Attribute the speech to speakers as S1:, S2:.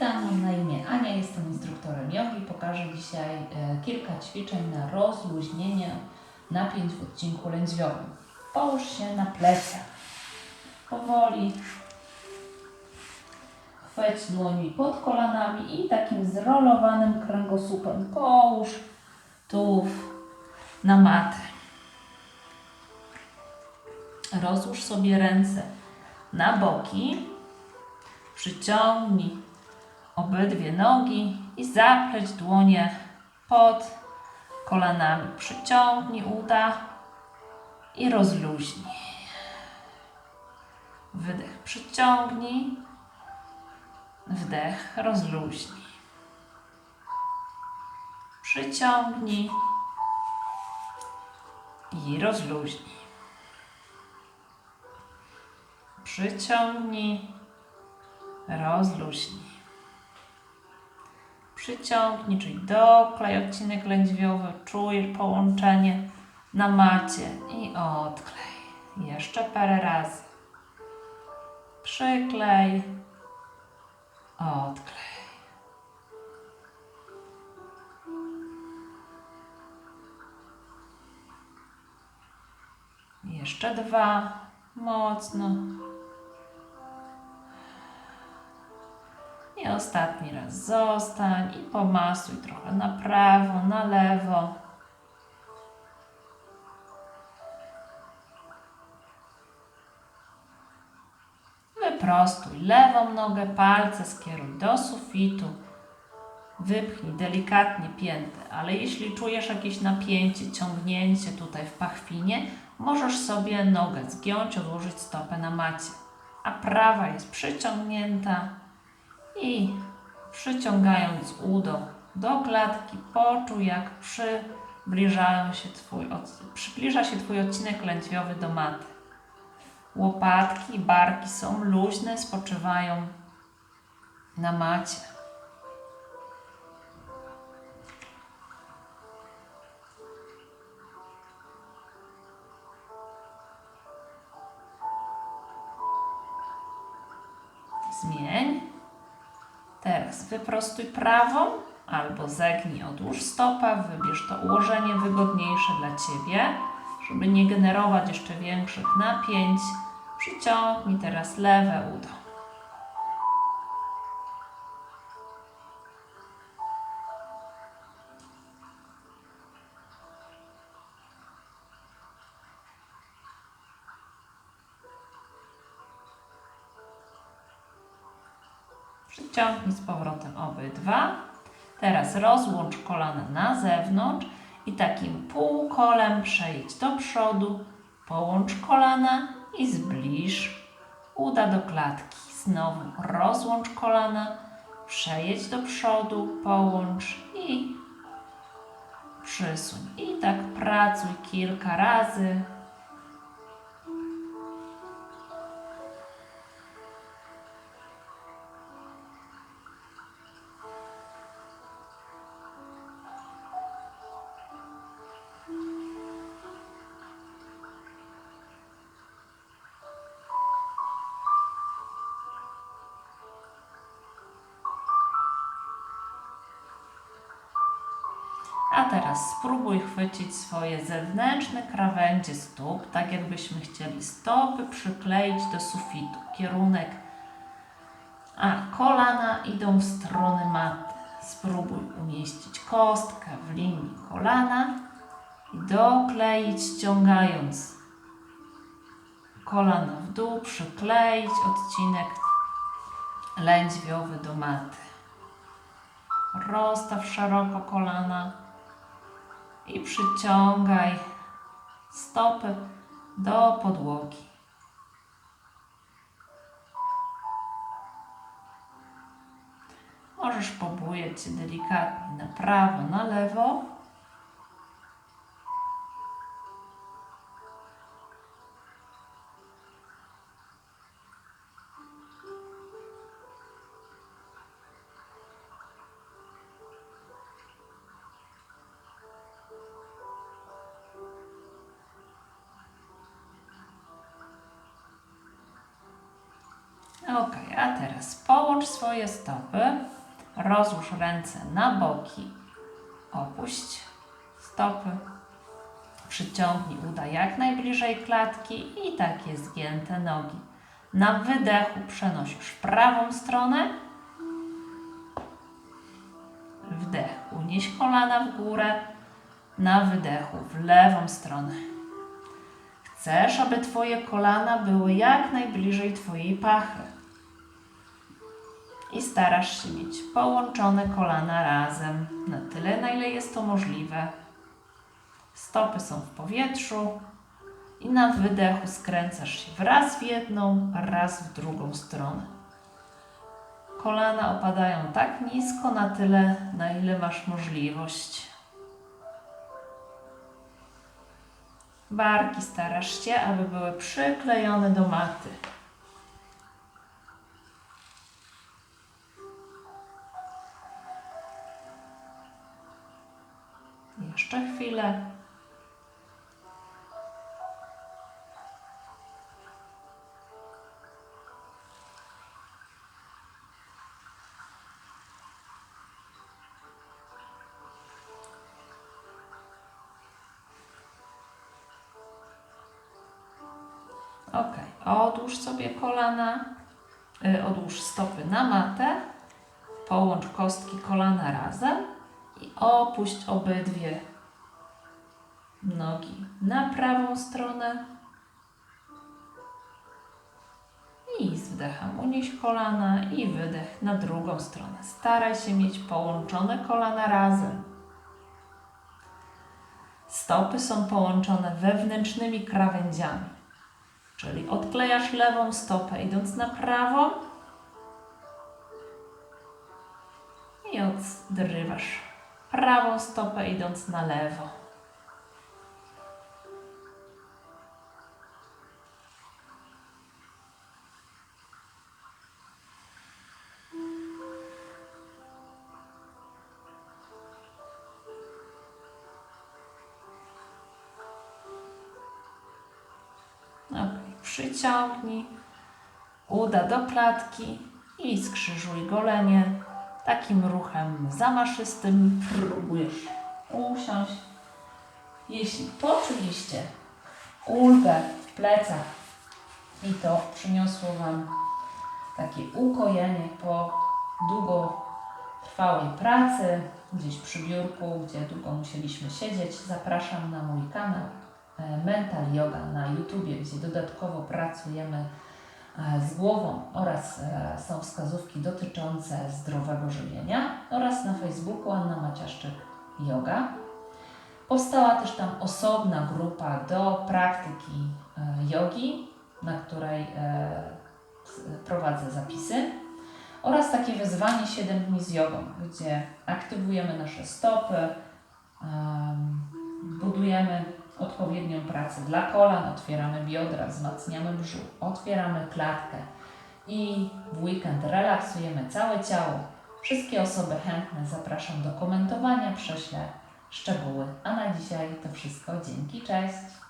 S1: Witam, mam na imię Ania, jestem instruktorem jogi. Pokażę dzisiaj e, kilka ćwiczeń na rozluźnienie napięć w odcinku lędźwiowym. Połóż się na plecach. Powoli chwyć dłońmi pod kolanami i takim zrolowanym kręgosłupem połóż tułów na matę. Rozłóż sobie ręce na boki. Przyciągnij obydwie nogi i zapleć dłonie pod kolanami. Przyciągnij uda i rozluźnij. Wydech przyciągnij, wdech rozluźnij. Przyciągnij i rozluźnij. Przyciągnij, rozluźnij. Przyciągnij, czyli doklej odcinek lędźwiowy, czuj połączenie na macie i odklej. Jeszcze parę razy. Przyklej, odklej. Jeszcze dwa, mocno. Ostatni raz zostań i pomasuj trochę na prawo, na lewo. Wyprostuj lewą nogę, palce skieruj do sufitu. Wypchnij delikatnie piętę, ale jeśli czujesz jakieś napięcie, ciągnięcie tutaj w pachwinie, możesz sobie nogę zgiąć, odłożyć stopę na macie. A prawa jest przyciągnięta, i przyciągając udo do klatki, poczuj jak przybliżają się twój, przybliża się Twój odcinek lędźwiowy do maty. Łopatki i barki są luźne, spoczywają na macie. Zmień. Teraz wyprostuj prawą albo zegnij, odłóż stopa, wybierz to ułożenie wygodniejsze dla Ciebie, żeby nie generować jeszcze większych napięć. Przyciągnij teraz lewe udo. Przyciągnij z powrotem obydwa. Teraz rozłącz kolana na zewnątrz i takim półkolem przejdź do przodu. Połącz kolana i zbliż uda do klatki. Znowu rozłącz kolana, przejedź do przodu, połącz i przysuń. I tak pracuj kilka razy. A teraz spróbuj chwycić swoje zewnętrzne krawędzie stóp, tak jakbyśmy chcieli stopy przykleić do sufitu. Kierunek, a kolana idą w stronę maty. Spróbuj umieścić kostkę w linii kolana i dokleić, ściągając kolana w dół, przykleić odcinek lędźwiowy do maty. Rozstaw szeroko kolana i przyciągaj stopy do podłogi. Możesz pobujać się delikatnie na prawo, na lewo. Ok, a teraz połącz swoje stopy, rozłóż ręce na boki, opuść stopy, przyciągnij uda jak najbliżej klatki i takie zgięte nogi. Na wydechu przenosisz prawą stronę, wdech, unieś kolana w górę, na wydechu w lewą stronę. Chcesz, aby Twoje kolana były jak najbliżej Twojej pachy. I starasz się mieć połączone kolana razem, na tyle, na ile jest to możliwe. Stopy są w powietrzu i na wydechu skręcasz się raz w jedną, raz w drugą stronę. Kolana opadają tak nisko, na tyle, na ile masz możliwość. Barki starasz się, aby były przyklejone do maty. Jeszcze chwilę. Ok, odłóż sobie kolana, y, odłóż stopy na matę, połącz kostki kolana razem i opuść obydwie nogi na prawą stronę i z wdechem unieś kolana i wydech na drugą stronę. Staraj się mieć połączone kolana razem. Stopy są połączone wewnętrznymi krawędziami. Czyli odklejasz lewą stopę idąc na prawo i odrywasz prawą stopę idąc na lewo. Przyciągnij uda do klatki i skrzyżuj golenie. Takim ruchem zamaszystym próbujesz usiąść. Jeśli poczuliście ulgę w plecach i to przyniosło Wam takie ukojenie po długotrwałej pracy, gdzieś przy biurku, gdzie długo musieliśmy siedzieć, zapraszam na mój kanał Mental Yoga na YouTubie, gdzie dodatkowo pracujemy e, z głową oraz e, są wskazówki dotyczące zdrowego żywienia oraz na Facebooku Anna Maciaszczyk Yoga. Powstała też tam osobna grupa do praktyki e, jogi, na której e, prowadzę zapisy oraz takie wyzwanie 7 dni z jogą, gdzie aktywujemy nasze stopy, em, budujemy odpowiednią pracę dla kolan, otwieramy biodra, wzmacniamy brzuch, otwieramy klatkę i w weekend relaksujemy całe ciało. Wszystkie osoby chętne zapraszam do komentowania, prześlę szczegóły. A na dzisiaj to wszystko. Dzięki, cześć!